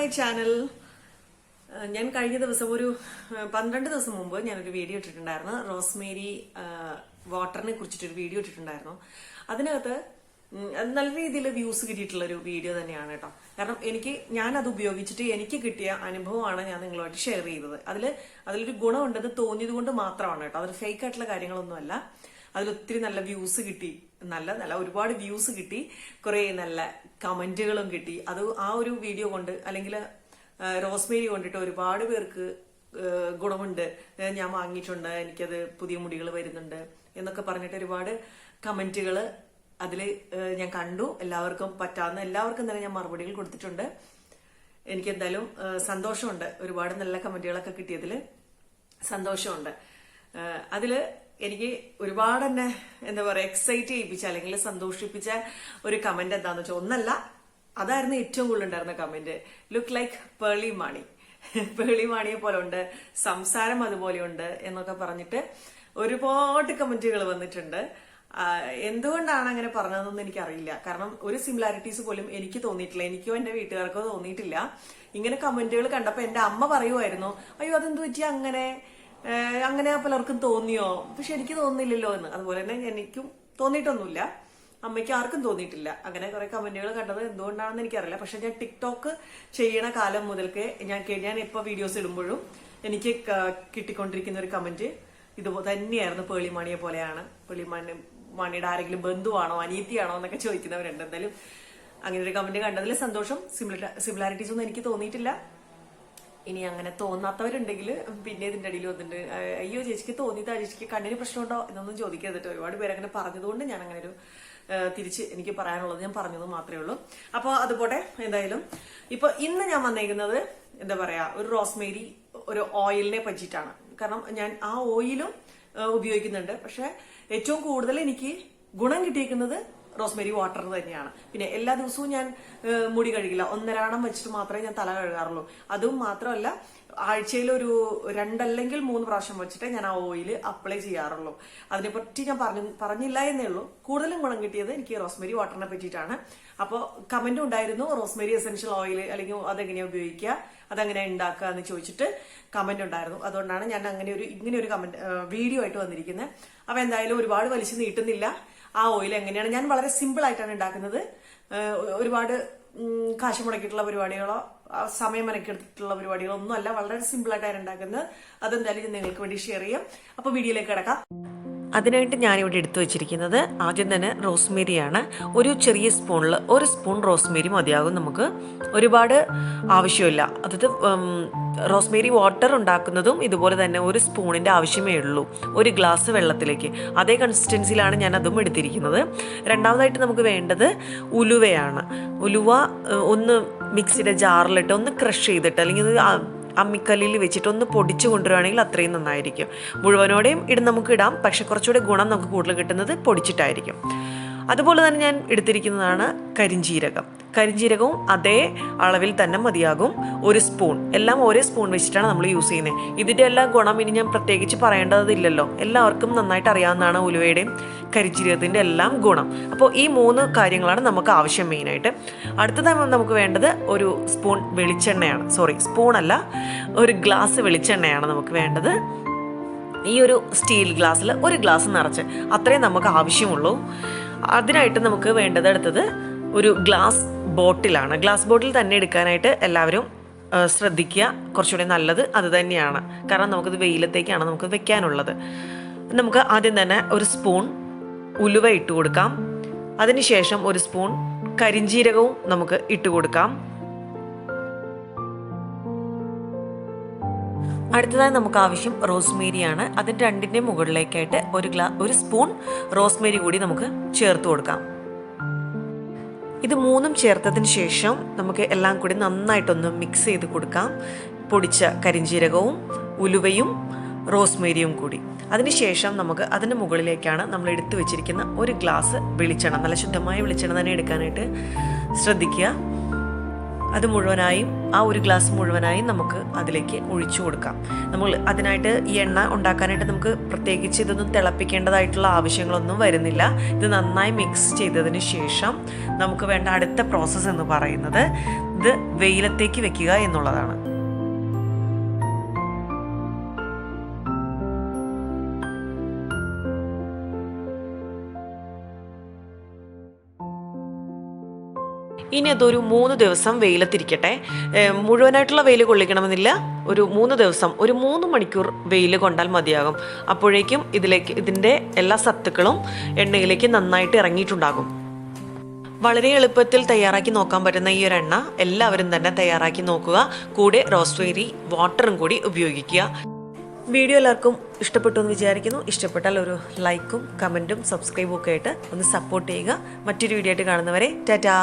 My channel. ഞാൻ കഴിഞ്ഞ ദിവസം ഒരു പന്ത്രണ്ട് ദിവസം മുമ്പ് ഞാനൊരു വീഡിയോ ഇട്ടിട്ടുണ്ടായിരുന്നു. റോസ്മേരി വാട്ടറിനെ കുറിച്ചിട്ടൊരു വീഡിയോ ഇട്ടിട്ടുണ്ടായിരുന്നു. അതിനകത്ത് നല്ല രീതിയിൽ വ്യൂസ് കിട്ടിയിട്ടുള്ള ഒരു വീഡിയോ തന്നെയാണ് കേട്ടോ. കാരണം എനിക്ക് ഞാൻ അത് ഉപയോഗിച്ചിട്ട് എനിക്ക് കിട്ടിയ അനുഭവമാണ് ഞാൻ നിങ്ങളുമായിട്ട് ഷെയർ ചെയ്തത്. അതിൽ അതിലൊരു ഗുണമുണ്ടെന്ന് തോന്നിയത് കൊണ്ട് മാത്രമാണ് കേട്ടോ. അതൊരു ഫേക്ക് ആയിട്ടുള്ള കാര്യങ്ങളൊന്നുമല്ല. അതിൽ ഒത്തിരി നല്ല വ്യൂസ് കിട്ടി. നല്ല നല്ല ഒരുപാട് വ്യൂസ് കിട്ടി. കുറെ നല്ല കമന്റുകളും കിട്ടി. അത് ആ ഒരു വീഡിയോ കൊണ്ട് അല്ലെങ്കിൽ റോസ്മേരി കൊണ്ടിട്ട് ഒരുപാട് പേർക്ക് ഗുണമുണ്ട്. ഞാൻ വാങ്ങിയിട്ടുണ്ട്. എനിക്കത് പുതിയ മുടികൾ വരുന്നുണ്ട് എന്നൊക്കെ പറഞ്ഞിട്ട് ഒരുപാട് കമന്റുകൾ അതിൽ ഞാൻ കണ്ടു. എല്ലാവർക്കും പറ്റാവുന്ന എല്ലാവർക്കും തന്നെ ഞാൻ മറുപടികൾ കൊടുത്തിട്ടുണ്ട്. എനിക്ക് എന്തായാലും സന്തോഷമുണ്ട്. ഒരുപാട് നല്ല കമന്റുകളൊക്കെ കിട്ടിയതിൽ സന്തോഷമുണ്ട്. അതിൽ എനിക്ക് ഒരുപാട് തന്നെ എന്താ പറയാ എക്സൈറ്റ് ചെയ്യിപ്പിച്ച അല്ലെങ്കിൽ സന്തോഷിപ്പിച്ച ഒരു കമന്റ് എന്താന്ന് വെച്ചാൽ ഒന്നല്ല അതായിരുന്നു ഏറ്റവും കൂടുതൽ ഉണ്ടായിരുന്ന comment look like Pearle Maaney Pearle മാണിയെ പോലെ ഉണ്ട് സംസാരം അതുപോലെ ഉണ്ട് എന്നൊക്കെ പറഞ്ഞിട്ട് ഒരുപാട് കമന്റുകൾ വന്നിട്ടുണ്ട്. എന്തുകൊണ്ടാണ് അങ്ങനെ പറഞ്ഞതെന്നൊന്നും എനിക്കറിയില്ല. കാരണം ഒരു സിമിലാരിറ്റീസ് പോലും എനിക്ക് തോന്നിയിട്ടില്ല. എനിക്കോ എന്റെ വീട്ടുകാർക്കോ തോന്നിയിട്ടില്ല. ഇങ്ങനെ കമന്റുകൾ കണ്ടപ്പോ എന്റെ അമ്മ പറയുമായിരുന്നു അയ്യോ അതെന്ത് പറ്റി അങ്ങനെ? അങ്ങനെ പലർക്കും തോന്നിയോ? പക്ഷെ എനിക്ക് തോന്നില്ലല്ലോ എന്ന്. അതുപോലെ തന്നെ എനിക്കും തോന്നിയിട്ടൊന്നുമില്ല. അമ്മയ്ക്ക് ആർക്കും തോന്നിയിട്ടില്ല. അങ്ങനെ കുറെ കമന്റുകൾ കണ്ടത് എന്തുകൊണ്ടാണെന്ന് എനിക്കറിയില്ല. പക്ഷെ ഞാൻ ടിക്ടോക്ക് ചെയ്യണ കാലം മുതൽക്കേ ഞാൻ ഞാൻ ഇപ്പൊ വീഡിയോസ് ഇടുമ്പോഴും എനിക്ക് കിട്ടിക്കൊണ്ടിരിക്കുന്ന ഒരു കമന്റ് ഇതുപോലെ തന്നെയായിരുന്നു പേളിമണിയെ പോലെയാണ്. പേളിമണി മണിയുടെ ആരെങ്കിലും ബന്ധുവാണോ അനീതിയാണോ എന്നൊക്കെ ചോദിക്കുന്നവരുണ്ട്. എന്തായാലും അങ്ങനെ ഒരു കമന്റ് കണ്ടതിൽ സന്തോഷം. സിമിലാരിറ്റീസ് ഒന്നും എനിക്ക് തോന്നിയിട്ടില്ല. ഇനി അങ്ങനെ തോന്നാത്തവരുണ്ടെങ്കിൽ പിന്നെ ഇതിന്റെ അടിയിൽ വന്നിട്ടുണ്ട് അഹ് അയ്യോ ചേച്ചിക്ക് തോന്നിയതാ ചേച്ചിക്ക് കണ്ണിന് പ്രശ്നമുണ്ടോ എന്നൊന്നും ചോദിക്കരുത് കേട്ടോ. ഒരുപാട് പേര് അങ്ങനെ പറഞ്ഞതുകൊണ്ട് ഞാൻ അങ്ങനെ ഒരു തിരിച്ച് എനിക്ക് പറയാനുള്ളത് ഞാൻ പറഞ്ഞത് മാത്രമേ ഉള്ളൂ. അപ്പോൾ അതുപോലെ എന്തായാലും. ഇപ്പൊ ഇന്ന് ഞാൻ വന്നേക്കുന്നത് എന്താ പറയാ ഒരു റോസ്മേരി ഒരു ഓയിലിനെ പറ്റിയിട്ടാണ്. കാരണം ഞാൻ ആ ഓയിലും ഉപയോഗിക്കുന്നുണ്ട്. പക്ഷെ ഏറ്റവും കൂടുതൽ എനിക്ക് ഗുണം കിട്ടിയിരിക്കുന്നത് റോസ്മേരി വാട്ടർ തന്നെയാണ്. പിന്നെ എല്ലാ ദിവസവും ഞാൻ മുടി കഴുകില്ല. ഒന്നരാണം വെച്ചിട്ട് മാത്രമേ ഞാൻ തല കഴുകാറുള്ളൂ. അതും മാത്രമല്ല ആഴ്ചയിൽ ഒരു രണ്ടല്ലെങ്കിൽ മൂന്ന് പ്രാവശ്യം വെച്ചിട്ട് ഞാൻ ആ ഓയിൽ അപ്ലൈ ചെയ്യാറുള്ളൂ. അതിനെപ്പറ്റി ഞാൻ പറഞ്ഞു പറഞ്ഞില്ല എന്നേ ഉള്ളൂ. കൂടുതലും ഗുണം കിട്ടിയത് എനിക്ക് റോസ്മേരി വാട്ടറിനെ പറ്റിയിട്ടാണ്. അപ്പോൾ കമന്റ് ഉണ്ടായിരുന്നു റോസ്മേരി എസെൻഷ്യൽ ഓയിൽ അല്ലെങ്കിൽ അതെങ്ങനെയാ ഉപയോഗിക്കുക അതെങ്ങനെ ഉണ്ടാക്കുക എന്ന് ചോദിച്ചിട്ട് കമന്റ് ഉണ്ടായിരുന്നു. അതുകൊണ്ടാണ് ഞാൻ അങ്ങനെ ഒരു ഇങ്ങനെ ഒരു കമന്റ് വീഡിയോ ആയിട്ട് വന്നിരിക്കുന്നത് അപ്പൊ എന്തായാലും ഒരുപാട് വലിച്ചു നീട്ടുന്നില്ല. ആ ഓയിൽ എങ്ങനെയാണ്? ഞാൻ വളരെ സിമ്പിൾ ആയിട്ടാണ് ഉണ്ടാക്കുന്നത്. ഒരുപാട് കാശ് മുടക്കിയിട്ടുള്ള പരിപാടികളോ സമയം മെനക്കെടുത്തിട്ടുള്ള പരിപാടികളോ ഒന്നും അല്ല വളരെ സിമ്പിൾ ആയിട്ടാണ് ഉണ്ടാക്കുന്നത്. അതെന്തായാലും നിങ്ങൾക്ക് വേണ്ടി ഷെയർ ചെയ്യാം. അപ്പൊ വീഡിയോയിലേക്ക് കിടക്കാം. അതിനായിട്ട് ഞാനിവിടെ എടുത്തു വെച്ചിരിക്കുന്നത് ആദ്യം തന്നെ റോസ്മേരിയാണ്. ഒരു ചെറിയ സ്പൂണിൽ ഒരു സ്പൂൺ റോസ്മേരി മതിയാകും നമുക്ക്. ഒരുപാട് ആവശ്യമില്ല. അതായത് റോസ്മേരി വാട്ടർ ഉണ്ടാക്കുന്നതും ഇതുപോലെ തന്നെ ഒരു സ്പൂണിന്റെ ആവശ്യമേ ഉള്ളൂ. ഒരു ഗ്ലാസ് വെള്ളത്തിലേക്ക്. അതേ കൺസിസ്റ്റൻസിയിലാണ് ഞാൻ അതും എടുത്തിരിക്കുന്നത്. രണ്ടാമതായിട്ട് നമുക്ക് വേണ്ടത് ഉലുവയാണ്. ഉലുവ ഒന്ന് മിക്സിയുടെ ജാറിലിട്ട് ഒന്ന് ക്രഷ് ചെയ്തിട്ട് അല്ലെങ്കിൽ അമ്മിക്കല്ലിൽ വെച്ചിട്ടൊന്ന് പൊടിച്ചു കൊണ്ടുവരികയാണെങ്കിൽ അത്രയും നന്നായിരിക്കും. മുഴുവനോടെയും ഇടും നമുക്ക് ഇടാം. പക്ഷെ കുറച്ചുകൂടെ ഗുണം നമുക്ക് കൂടുതൽ കിട്ടുന്നത് പൊടിച്ചിട്ടായിരിക്കും. അതുപോലെ തന്നെ ഞാൻ എടുത്തിരിക്കുന്നതാണ് കരിഞ്ജീരകം കരിഞ്ജീരകവും അതേ അളവിൽ തന്നെ മതിയാകും. ഒരു സ്പൂൺ. എല്ലാം ഒരേ സ്പൂൺ വെച്ചിട്ടാണ് നമ്മൾ യൂസ് ചെയ്യുന്നത് ഇതിന്റെ എല്ലാ ഗുണം ഇനി ഞാൻ പ്രത്യേകിച്ച് പറയേണ്ടതില്ലല്ലോ. എല്ലാവർക്കും നന്നായിട്ട് അറിയാവുന്നതാണ് ഉലുവയുടെയും കരിഞ്ജീരകത്തിന്റെ എല്ലാം ഗുണം. അപ്പോൾ ഈ മൂന്ന് കാര്യങ്ങളാണ് നമുക്ക് ആവശ്യം മെയിനായിട്ട്. അടുത്തതായി നമുക്ക് വേണ്ടത് ഒരു സ്പൂൺ വെളിച്ചെണ്ണയാണ്. സോറി സ്പൂൺ അല്ല ഒരു ഗ്ലാസ് വെളിച്ചെണ്ണയാണ് നമുക്ക് വേണ്ടത്. ഈ ഒരു സ്റ്റീൽ ഗ്ലാസ്സിൽ ഒരു ഗ്ലാസ് നിറച്ച്. അത്രയും നമുക്ക് ആവശ്യമുള്ളൂ. അതിനായിട്ട് നമുക്ക് വേണ്ടത് അടുത്തത് ഒരു ഗ്ലാസ് ബോട്ടിലാണ്. ഗ്ലാസ് ബോട്ടിൽ തന്നെ എടുക്കാനായിട്ട് എല്ലാവരും ശ്രദ്ധിക്കുക. കുറച്ചുകൂടി നല്ലത് അത് തന്നെയാണ്. കാരണം നമുക്കിത് വെയിലത്തേക്കാണ് നമുക്ക് വെക്കാനുള്ളത്. നമുക്ക് ആദ്യം തന്നെ ഒരു സ്പൂൺ ഉലുവ ഇട്ട് കൊടുക്കാം. അതിനുശേഷം ഒരു സ്പൂൺ കരിഞ്ജീരകവും നമുക്ക് ഇട്ട് കൊടുക്കാം. അടുത്തതായി നമുക്ക് ആവശ്യം റോസ്മേരിയാണ്. അതിന്റെ രണ്ടിന്റെ മുകളിലേക്കായിട്ട് ഒരു ഗ്ലാ ഒരു സ്പൂൺ റോസ്മേരി കൂടി നമുക്ക് ചേർത്ത് കൊടുക്കാം. ഇത് മൂന്നും ചേർത്തതിന് ശേഷം നമുക്ക് എല്ലാം കൂടി നന്നായിട്ടൊന്ന് മിക്സ് ചെയ്ത് കൊടുക്കാം. പൊടിച്ച കരിഞ്ജീരകവും ഉലുവയും റോസ്മേരിയും കൂടി. അതിനുശേഷം നമുക്ക് അതിന് മുകളിലേക്കാണ് നമ്മൾ എടുത്തു വെച്ചിരിക്കുന്ന ഒരു ഗ്ലാസ് വെളിച്ചെണ്ണ നല്ല ശുദ്ധമായ വെളിച്ചെണ്ണ തന്നെ എടുക്കാനായിട്ട് ശ്രദ്ധിക്കുക. അത് മുഴുവനായും ആ ഒരു ഗ്ലാസ് മുഴുവനായി നമുക്ക് അതിലേക്ക് ഒഴിച്ചു കൊടുക്കാം. നമ്മൾ അതിനായിട്ട് ഈ എണ്ണ ഉണ്ടാക്കാനായിട്ട് നമുക്ക് പ്രത്യേകിച്ച് ഇതൊന്നും തിളപ്പിക്കേണ്ടതായിട്ടുള്ള ആവശ്യങ്ങളൊന്നും വരുന്നില്ല. ഇത് നന്നായി മിക്സ് ചെയ്തതിന് ശേഷം നമുക്ക് വേണ്ട അടുത്ത പ്രോസസ്സ് എന്ന് പറയുന്നത് ഇത് വെയിലത്തേക്ക് വെക്കുക എന്നുള്ളതാണ്. ഇനി അതൊരു മൂന്ന് ദിവസം വെയിലത്തിരിക്കട്ടെ. മുഴുവനായിട്ടുള്ള വെയിൽ കൊള്ളിക്കണമെന്നില്ല. ഒരു മൂന്ന് ദിവസം ഒരു മൂന്ന് മണിക്കൂർ വെയിൽ കൊണ്ടാൽ മതിയാകും. അപ്പോഴേക്കും ഇതിലേക്ക് ഇതിന്റെ എല്ലാ സത്തുക്കളും എണ്ണയിലേക്ക് നന്നായിട്ട് ഇറങ്ങിയിട്ടുണ്ടാകും. വളരെ എളുപ്പത്തിൽ തയ്യാറാക്കി നോക്കാൻ പറ്റുന്ന ഈ ഒരു എണ്ണ എല്ലാവരും തന്നെ തയ്യാറാക്കി നോക്കുക. കൂടെ റോസ്വേരി വാട്ടറും കൂടി ഉപയോഗിക്കുക. വീഡിയോ എല്ലാവർക്കും ഇഷ്ടപ്പെട്ടു എന്ന് വിചാരിക്കുന്നു. ഇഷ്ടപ്പെട്ടാൽ ഒരു ലൈക്കും കമന്റും സബ്സ്ക്രൈബും ഒക്കെ ആയിട്ട് ഒന്ന് സപ്പോർട്ട് ചെയ്യുക. മറ്റൊരു വീഡിയോ ആയിട്ട് കാണുന്നവരെ ടാറ്റാ!